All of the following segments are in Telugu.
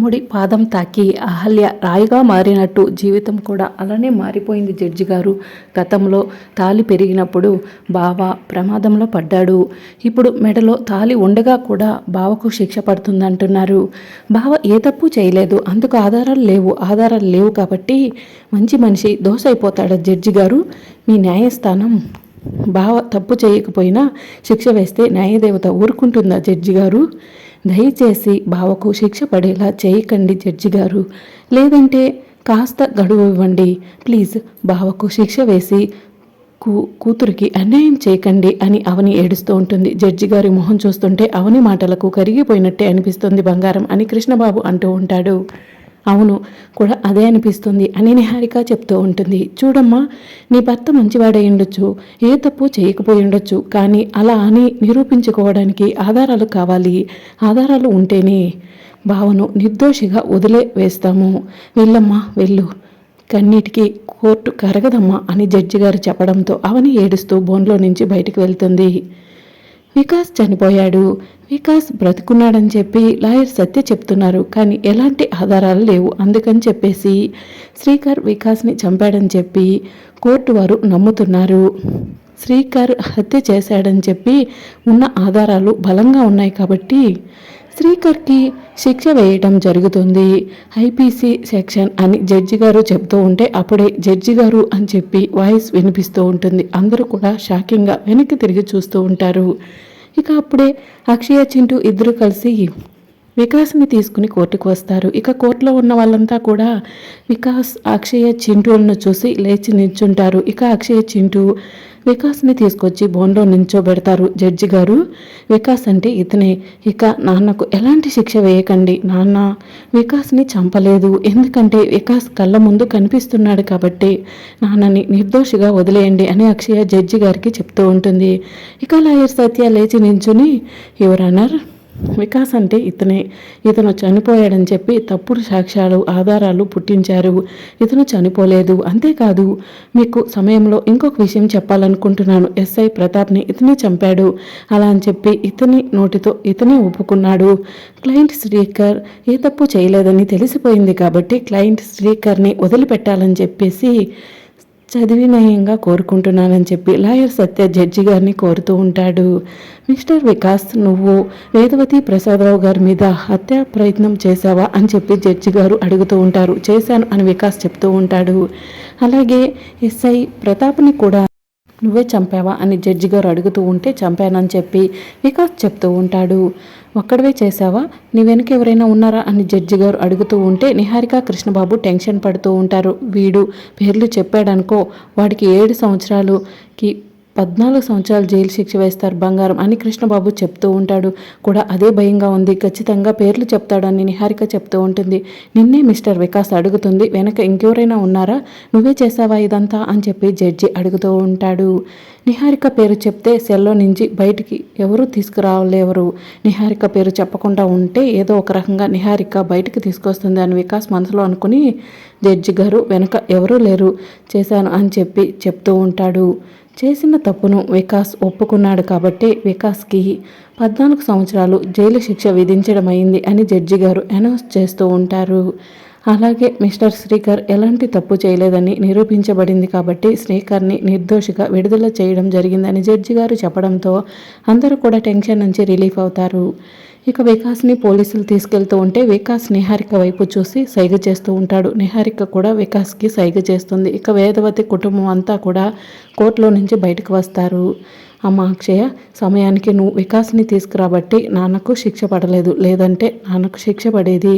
రాముడి పాదం తాకి అహల్య రాయిగా మారినట్టు జీవితం కూడా అలానే మారిపోయింది జడ్జి గారు. గతంలో తాలి పెరిగినప్పుడు బావ ప్రమాదంలో పడ్డాడు. ఇప్పుడు మెడలో తాలి ఉండగా కూడా బావకు శిక్ష పడుతుందంటున్నారు. బావ ఏ తప్పు చేయలేదు. అందుకు ఆధారాలు లేవు. ఆధారాలు లేవు కాబట్టి మంచి మనిషి దోశ అయిపోతాడు జడ్జి గారు. మీ న్యాయస్థానం బావ తప్పు చేయకపోయినా శిక్ష వేస్తే న్యాయదేవత ఊరుకుంటుందా జడ్జి గారు? దయచేసి బావకు శిక్ష పడేలా చేయకండి జడ్జి గారు లేదంటే కాస్త గడువు ఇవ్వండి. ప్లీజ్ బావకు శిక్ష వేసి కూ కూతురికి అన్యాయం చేయకండి అని అవని ఏడుస్తూ ఉంటుంది. జడ్జి గారి మొహం చూస్తుంటే అవని మాటలకు కరిగిపోయినట్టే అనిపిస్తుంది బంగారం అని కృష్ణబాబు అంటూ ఉంటాడు. అవును కూడా అదే అనిపిస్తుంది అని నిహారిక చెప్తూ ఉంటుంది. చూడమ్మా నీ భర్త మంచివాడై ఉండొచ్చు ఏ తప్పు చేయకపోయి ఉండొచ్చు కానీ అలా అని నిరూపించుకోవడానికి ఆధారాలు కావాలి. ఆధారాలు ఉంటేనే భావను నిర్దోషిగా వదిలే వేస్తాము. వెళ్ళమ్మా వెళ్ళు. కన్నీటికి కోర్టు కరగదమ్మా అని జడ్జి గారు చెప్పడంతో అవని ఏడుస్తూ బోన్లో నుంచి బయటికి వెళ్తుంది. వికాస్ చనిపోయాడు. వికాస్ బ్రతుకున్నాడని చెప్పి లాయర్ సత్య చెప్తున్నారు. కానీ ఎలాంటి ఆధారాలు లేవు. అందుకని చెప్పేసి శ్రీకర్ వికాస్ని చంపాడని చెప్పి కోర్టు వారు నమ్ముతున్నారు. శ్రీకర్ హత్య చేశాడని చెప్పి ఉన్న ఆధారాలు బలంగా ఉన్నాయి కాబట్టి స్త్రీకర్కి శిక్ష వేయటం జరుగుతుంది. ఐపీసీ సెక్షన్ అని జడ్జి గారు చెప్తూ ఉంటే అప్పుడే జడ్జి గారు అని చెప్పి వాయిస్ వినిపిస్తూ ఉంటుంది. అందరూ కూడా షాకింగ్గా వెనక్కి తిరిగి చూస్తూ ఉంటారు. ఇక అప్పుడే అక్షయ చింటూ ఇద్దరు కలిసి వికాస్ని తీసుకుని కోర్టుకు వస్తారు. ఇక కోర్టులో ఉన్న వాళ్ళంతా కూడా వికాస్ అక్షయ చింటూలను చూసి లేచి నిల్చుంటారు. ఇక అక్షయ చింటూ వికాస్ని తీసుకొచ్చి బోన్లో నించోబెడతారు. జడ్జి గారు వికాస్ అంటే ఇతనే. ఇక నాన్నకు ఎలాంటి శిక్ష వేయకండి. నాన్న వికాస్ని చంపలేదు. ఎందుకంటే వికాస్ కళ్ళ ముందు కనిపిస్తున్నాడు కాబట్టి నాన్నని నిర్దోషిగా వదిలేయండి అని అక్షయ జడ్జి గారికి చెప్తూ ఉంటుంది. ఇక లాయర్ సత్య లేచి నించుని ఎవరన్నారు వికాస్ అంటే ఇతనే. ఇతను చనిపోయాడని చెప్పి తప్పుడు సాక్ష్యాలు ఆధారాలు పుట్టించారు. ఇతను చనిపోలేదు. అంతేకాదు మీకు సమయంలో ఇంకొక విషయం చెప్పాలనుకుంటున్నాను. ఎస్ఐ ప్రతాప్ని ఇతనే చంపాడు. అలా అని చెప్పి ఇతని నోటితో ఇతనే ఒప్పుకున్నాడు. క్లయింట్ శ్రీకర్ ఏ తప్పు చేయలేదని తెలిసిపోయింది కాబట్టి క్లయింట్ శ్రీకర్ని వదిలిపెట్టాలని చెప్పేసి చదివినయంగా కోరుకుంటున్నానని చెప్పి లాయర్ సత్య జడ్జి గారిని కోరుతూ ఉంటాడు. మిస్టర్ వికాస్ నువ్వు వేదవతి ప్రసాదరావు గారి మీద హత్య ప్రయత్నం చేశావా అని చెప్పి జడ్జి గారు అడుగుతూ ఉంటారు. చేశాను అని వికాస్ చెప్తూ ఉంటాడు. అలాగే ఎస్ఐ ప్రతాప్ని కూడా నువ్వే చంపావా అని జడ్జి గారు అడుగుతూ ఉంటే చంపానని చెప్పి వికాస్ చెప్తూ ఉంటాడు. ఒక్కడవే చేశావా? నీ వెనుక ఎవరైనా ఉన్నారా? అని జడ్జి గారు అడుగుతూ ఉంటే నిహారిక కృష్ణబాబు టెన్షన్ పడుతూ ఉంటారు. వీడు పేర్లు చెప్పాడనుకో వాడికి ఏడు సంవత్సరాలుకి పద్నాలుగు సంవత్సరాలు జైలు శిక్ష వేస్తారు బంగారం అని కృష్ణబాబు చెప్తూ ఉంటాడు. కూడా అదే భయంగా ఉంది. ఖచ్చితంగా పేర్లు చెప్తాడని నిహారిక చెప్తూ ఉంటుంది. నిన్నే మిస్టర్ వికాస్ అడుగుతుంది వెనక ఇంకెవరైనా ఉన్నారా? నువ్వే చేసావా ఇదంతా? అని చెప్పి జడ్జి అడుగుతూ ఉంటాడు. నిహారిక పేరు చెప్తే సెల్లో నుంచి బయటికి ఎవరు తీసుకురాలేవరు. నిహారిక పేరు చెప్పకుండా ఉంటే ఏదో ఒక రకంగా నిహారిక బయటికి తీసుకొస్తుంది అని వికాస్ మనసులో అనుకుని జడ్జి గారు వెనక ఎవరూ లేరు. చేశాను అని చెప్పి చెప్తూ ఉంటాడు. చేసిన తప్పును వికాస్ ఒప్పుకున్నాడు కాబట్టి వికాస్కి పద్నాలుగు సంవత్సరాలు జైలు శిక్ష విధించడం అయింది అని జడ్జి గారు అనౌన్స్ చేస్తూ ఉంటారు. అలాగే మిస్టర్ శ్రీకర్ ఎలాంటి తప్పు చేయలేదని నిరూపించబడింది కాబట్టి శ్రీకర్ని నిర్దోషిగా విడుదల చేయడం జరిగిందని జడ్జి గారు చెప్పడంతో అందరూ కూడా టెన్షన్ నుంచి రిలీఫ్ అవుతారు. ఇక వికాస్ని పోలీసులు తీసుకెళ్తూ ఉంటే వికాస్ నిహారిక వైపు చూసి సైగ చేస్తూ ఉంటాడు. నిహారిక కూడా వికాస్కి సైగ చేస్తుంది. ఇక వేదవతి కుటుంబం అంతా కూడా కోర్టులో నుంచి బయటకు వస్తారు. అమ్మ అక్షయ సమయానికి నువ్వు వికాస్ని తీసుకురాబట్టి నాన్నకు శిక్ష పడలేదు. లేదంటే నాన్నకు శిక్ష పడేది?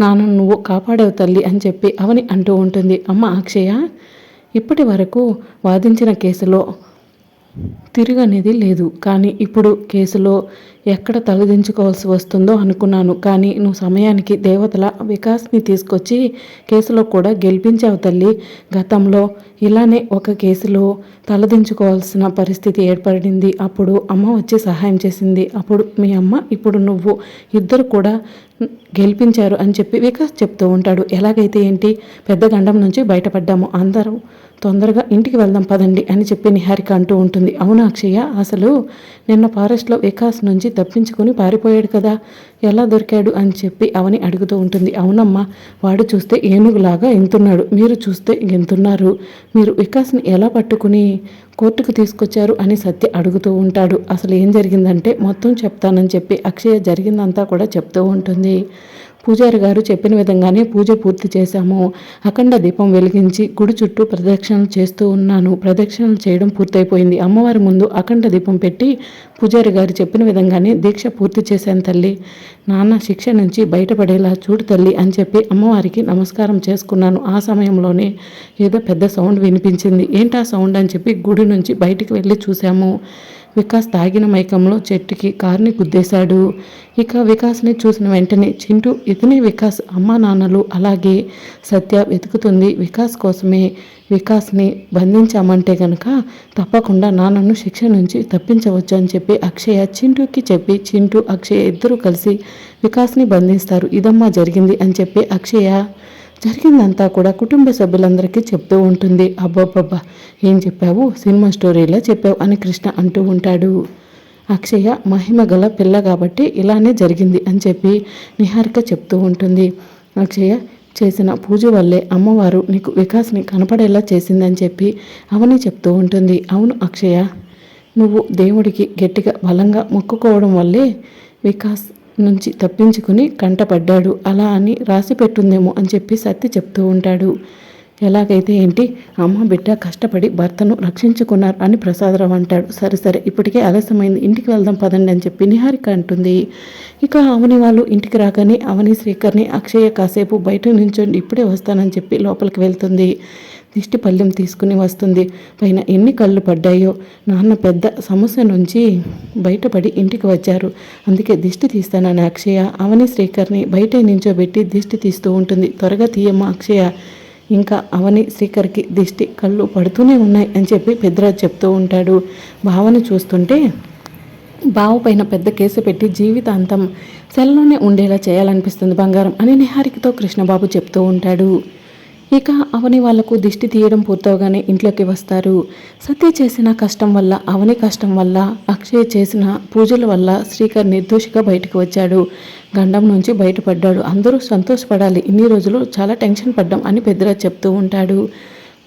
నాన్న నువ్వు కాపాడేవు తల్లి అని చెప్పి అవని అంటూ ఉంటుంది. అమ్మ అక్షయ ఇప్పటి వరకు వాదించిన కేసులో తిరగనేది లేదు. కానీ ఇప్పుడు కేసులో ఎక్కడ తలదించుకోవాల్సి వస్తుందో అనుకున్నాను. కానీ నువ్వు సమయానికి దేవతల వికాస్ని తీసుకొచ్చి కేసులో కూడా గెలిపించావు తల్లి. గతంలో ఇలానే ఒక కేసులో తలదించుకోవాల్సిన పరిస్థితి ఏర్పడింది. అప్పుడు అమ్మ వచ్చి సహాయం చేసింది. అప్పుడు మీ అమ్మ ఇప్పుడు నువ్వు ఇద్దరు కూడా గెలిపించారు అని చెప్పి వికాస్ చెప్తూ ఉంటాడు. ఎలాగైతే ఏంటి? పెద్ద గండం నుంచి బయటపడ్డాము. అందరూ తొందరగా ఇంటికి వెళ్దాం పదండి అని చెప్పి నిహారిక అంటూ ఉంటుంది. అవునా అక్షయ్య? అసలు నిన్న ఫారెస్ట్లో వికాస్ నుంచి తప్పించుకుని పారిపోయాడు కదా. ఎలా దొరికాడు అని చెప్పి అవని అడుగుతూ ఉంటుంది. అవునమ్మా వాడు చూస్తే ఏనుగులాగా ఎంతున్నాడు. మీరు చూస్తే ఎంతున్నారు. మీరు వికాస్ని ఎలా పట్టుకుని కోర్టుకు తీసుకొచ్చారు అని సత్య అడుగుతూ ఉంటాడు. అసలు ఏం జరిగిందంటే మొత్తం చెప్తానని చెప్పి అక్షయ జరిగిందంతా కూడా చెప్తూ ఉంటుంది. పూజారి గారు చెప్పిన విధంగానే పూజ పూర్తి చేశాము. అఖండ దీపం వెలిగించి గుడి చుట్టూ ప్రదక్షిణలు చేస్తూ ఉన్నాను. ప్రదక్షిణలు చేయడం పూర్తయిపోయింది. అమ్మవారి ముందు అఖండ దీపం పెట్టి పూజారి గారు చెప్పిన విధంగానే దీక్ష పూర్తి చేశాను తల్లి. నాన్న శిక్ష నుంచి బయటపడేలా చూడు తల్లి అని చెప్పి అమ్మవారికి నమస్కారం చేసుకున్నాను. ఆ సమయంలోనే ఏదో పెద్ద సౌండ్ వినిపించింది. ఏంటా సౌండ్ అని చెప్పి గుడి నుంచి బయటికి వెళ్ళి చూశాము. వికాస్ తాగిన మైకంలో చెట్టుకి కారుని గుద్దేశాడు. ఇక వికాస్ని చూసిన వెంటనే చింటూ ఇతనే వికాస్ అమ్మా నాన్నలు అలాగే సత్య వెతుకుతుంది వికాస్ కోసమే. వికాస్ని బంధించామంటే గనక తప్పకుండా నాన్నను శిక్ష నుంచి తప్పించవచ్చు అని చెప్పి అక్షయ చింటూకి చెప్పి చింటూ అక్షయ ఇద్దరూ కలిసి వికాస్ని బంధిస్తారు. ఇదమ్మా జరిగింది అని చెప్పి అక్షయ జరిగిందంతా కూడా కుటుంబ సభ్యులందరికీ చెప్తూ ఉంటుంది. అబ్బబ్బబ్బా ఏం చెప్పావు? సినిమా స్టోరీలా చెప్పావు అని కృష్ణ అంటూ ఉంటాడు. అక్షయ మహిమ గల పిల్ల కాబట్టి ఇలానే జరిగింది అని చెప్పి నిహారిక చెప్తూ ఉంటుంది. అక్షయ చేసిన పూజ వల్లే అమ్మవారు నీకు వికాస్ని కనపడేలా చేసిందని చెప్పి అవని చెప్తూ ఉంటుంది. అవును అక్షయ నువ్వు దేవుడికి గట్టిగా బలంగా మొక్కుకోవడం వల్లే వికాస్ నుంచి తప్పించుకుని కంటపడ్డాడు. అలా అని రాసి పెట్టుందేమో అని చెప్పి సత్య చెప్తూ ఉంటాడు. ఎలాగైతే ఏంటి? అమ్మ బిడ్డ కష్టపడి భర్తను రక్షించుకున్నారు అని ప్రసాదరావు అంటాడు. సరే సరే ఇప్పటికే ఆలస్యమైంది. ఇంటికి వెళ్దాం పదండి అని చెప్పి నిహారిక అంటుంది. ఇక అవని వాళ్ళు ఇంటికి రాగానే అవని శ్రీకర్ని అక్షయ కాసేపు బయట నుంచోండి ఇప్పుడే వస్తానని చెప్పి లోపలికి వెళ్తుంది. దిష్టి పళ్ళెం తీసుకుని వస్తుంది. పైన ఎన్ని కళ్ళు పడ్డాయో. నాన్న పెద్ద సమస్య నుంచి బయటపడి ఇంటికి వచ్చారు. అందుకే దిష్టి తీస్తానని అక్షయ అవని శ్రీకర్ని బయట నించోబెట్టి దిష్టి తీస్తూ ఉంటుంది. త్వరగా తీయమ్మ అక్షయ. ఇంకా అవని శ్రీకర్కి దిష్టి కళ్ళు పడుతూనే ఉన్నాయి అని చెప్పి పెద్దరాజు చెప్తూ ఉంటాడు. భావన చూస్తుంటే బావ పైన పెద్ద కేసు పెట్టి జీవితాంతం సెల్లోనే ఉండేలా చేయాలనిపిస్తుంది బంగారం అని నిహారికతో కృష్ణబాబు చెప్తూ ఉంటాడు. ఇక అవని వాళ్ళకు దిష్టి తీయడం పూర్తవగానే ఇంట్లోకి వస్తారు. సత్య చేసిన కష్టం వల్ల అవని కష్టం వల్ల అక్షయ్ చేసిన పూజల వల్ల శ్రీకర్ నిర్దోషిగా బయటకు వచ్చాడు. గండం నుంచి బయటపడ్డాడు. అందరూ సంతోషపడాలి. ఇన్ని రోజులు చాలా టెన్షన్ పడ్డాం అని పెద్దరాజ్ చెప్తూ ఉంటాడు.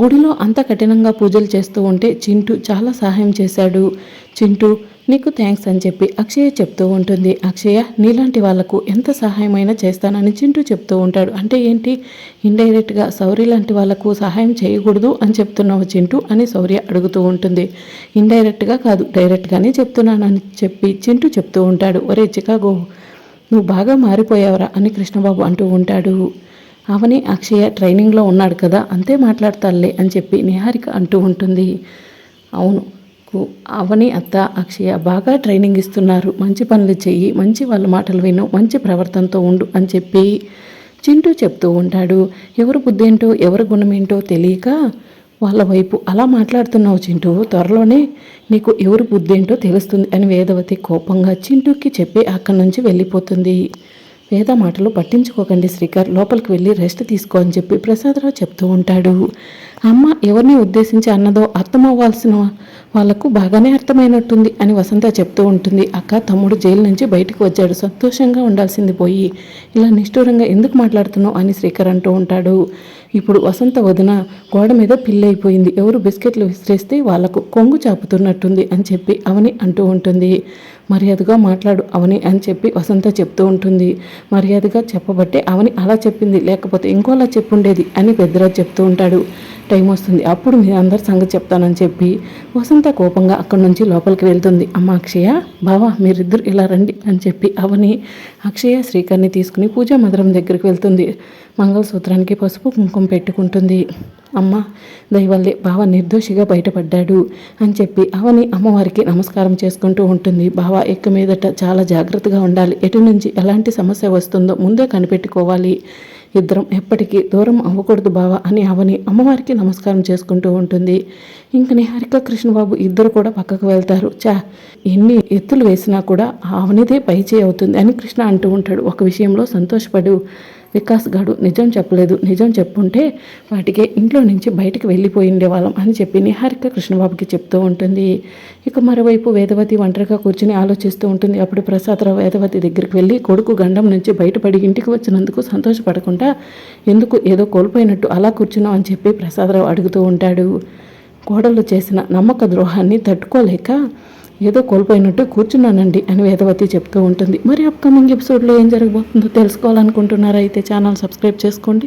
గుడిలో అంత కఠినంగా పూజలు చేస్తూ ఉంటే చింటూ చాలా సహాయం చేశాడు. చింటూ నీకు థ్యాంక్స్ అని చెప్పి అక్షయ చెప్తూ ఉంటుంది. అక్షయ నీలాంటి వాళ్ళకు ఎంత సహాయమైనా చేస్తానని చింటూ చెప్తూ ఉంటాడు. అంటే ఏంటి? ఇండైరెక్ట్గా సౌరి లాంటి వాళ్ళకు సహాయం చేయకూడదు అని చెప్తున్నావు చింటూ అని శౌర్య అడుగుతూ ఉంటుంది. ఇండైరెక్ట్గా కాదు డైరెక్ట్గానే చెప్తున్నానని చెప్పి చింటూ చెప్తూ ఉంటాడు. ఒరే చికాగో నువ్వు బాగా మారిపోయావరా? అని కృష్ణబాబు అంటూ ఉంటాడు. అవని అక్షయ ట్రైనింగ్లో ఉన్నాడు కదా అంతే మాట్లాడతానులే అని చెప్పి నిహారిక అంటూ ఉంటుంది. అవును కు- అవని అత్త అక్షయ బాగా ట్రైనింగ్ ఇస్తున్నారు. మంచి పనులు చెయ్యి మంచి వాళ్ళ మాటలు విను మంచి ప్రవర్తనతో ఉండు అని చెప్పి చింటూ చెప్తూ ఉంటాడు. ఎవరు బుద్ధేంటో ఎవరి గుణమేంటో తెలియక వాళ్ళ వైపు అలా మాట్లాడుతున్నావు చింటూ. త్వరలోనే నీకు ఎవరు బుద్ధేంటో తెలుస్తుంది అని వేదవతి కోపంగా చింటూకి చెప్పి అక్కడి నుంచి వెళ్ళిపోతుంది. వేద మాటలు పట్టించుకోకండి శ్రీకర్. లోపలికి వెళ్ళి రెస్ట్ తీసుకో అని చెప్పి ప్రసాదరావు చెప్తూ ఉంటాడు. అమ్మ ఎవరిని ఉద్దేశించి అన్నదో అర్థమవ్వాల్సిన వాళ్ళకు బాగానే అర్థమైనట్టుంది అని వసంత చెప్తూ ఉంటుంది. అక్క తమ్ముడు జైలు నుంచి బయటకు వచ్చాడు. సంతోషంగా ఉండాల్సింది పోయి. ఇలా నిష్ఠూరంగా ఎందుకు మాట్లాడుతున్నావు అని శ్రీకర్ అంటూ ఉంటాడు. ఇప్పుడు వసంత వదిన గోడ మీద పిల్లైపోయింది. ఎవరు బిస్కెట్లు విసిరేస్తే వాళ్ళకు కొంగు చాపుతున్నట్టుంది అని చెప్పి అవని అంటూ ఉంటుంది. మర్యాదగా మాట్లాడు అవని అని చెప్పి వసంత చెప్తూ ఉంటుంది. మర్యాదగా చెప్పబట్టే అవని అలా చెప్పింది లేకపోతే ఇంకోలా చెప్పుండేది అని పెద్దరాజు చెప్తూ ఉంటాడు. టైం వస్తుంది అప్పుడు మీ అందరి సంగతి చెప్తానని చెప్పి వసంత కోపంగా అక్కడి నుంచి లోపలికి వెళ్తుంది. అమ్మ అక్షయ బావా మీరిద్దరు ఇలా రండి అని చెప్పి అవని అక్షయ శ్రీకర్ని తీసుకుని పూజా మందిరం దగ్గరికి వెళ్తుంది. మంగళసూత్రానికి పసుపు కుంకుమ పెట్టుకుంటుంది. అమ్మ దయవల్లే బావ నిర్దోషిగా బయటపడ్డాడు అని చెప్పి అవని అమ్మవారికి నమస్కారం చేసుకుంటూ ఉంటుంది. బావ ఎక్క మీదట చాలా జాగ్రత్తగా ఉండాలి. ఎటు నుంచి ఎలాంటి సమస్య వస్తుందో ముందే కనిపెట్టుకోవాలి. ఇద్దరం ఎప్పటికీ దూరం అవ్వకూడదు బావ అని అవని అమ్మవారికి నమస్కారం చేసుకుంటూ ఉంటుంది. ఇంక నిహారిక కృష్ణబాబు ఇద్దరు కూడా పక్కకు వెళ్తారు. చా ఎన్ని ఎత్తులు వేసినా కూడా ఆవనిదే అవనిదే పైచే అవుతుంది అని కృష్ణ అంటూ ఉంటాడు. ఒక విషయంలో సంతోషపడు. వికాస్ గాడు నిజం చెప్పలేదు. నిజం చెప్పుంటే వాటికి ఇంట్లో నుంచి బయటకు వెళ్ళిపోయి ఉండేవాళ్ళం అని చెప్పి నిహారిక కృష్ణబాబుకి చెప్తూ ఉంటుంది. ఇక మరోవైపు వేదవతి ఒంటరిగా కూర్చుని ఆలోచిస్తూ ఉంటుంది. అప్పుడు ప్రసాదరావు వేదవతి దగ్గరికి వెళ్ళి కొడుకు గండం నుంచి బయటపడి ఇంటికి వచ్చినందుకు సంతోషపడకుండా ఎందుకు ఏదో కోల్పోయినట్టు అలా కూర్చున్నావు అని చెప్పి ప్రసాదరావు అడుగుతూ ఉంటాడు. కోడలు చేసిన నమ్మక ద్రోహాన్ని తట్టుకోలేక ఏదో కోల్పోయినట్టు కూర్చున్నానండి అని వేదవతి చెప్తూ ఉంటుంది. మరి అప్కమింగ్ ఎపిసోడ్లో ఏం జరగబోతుందో తెలుసుకోవాలనుకుంటున్నారా? అయితే ఛానల్ సబ్స్క్రైబ్ చేసుకోండి.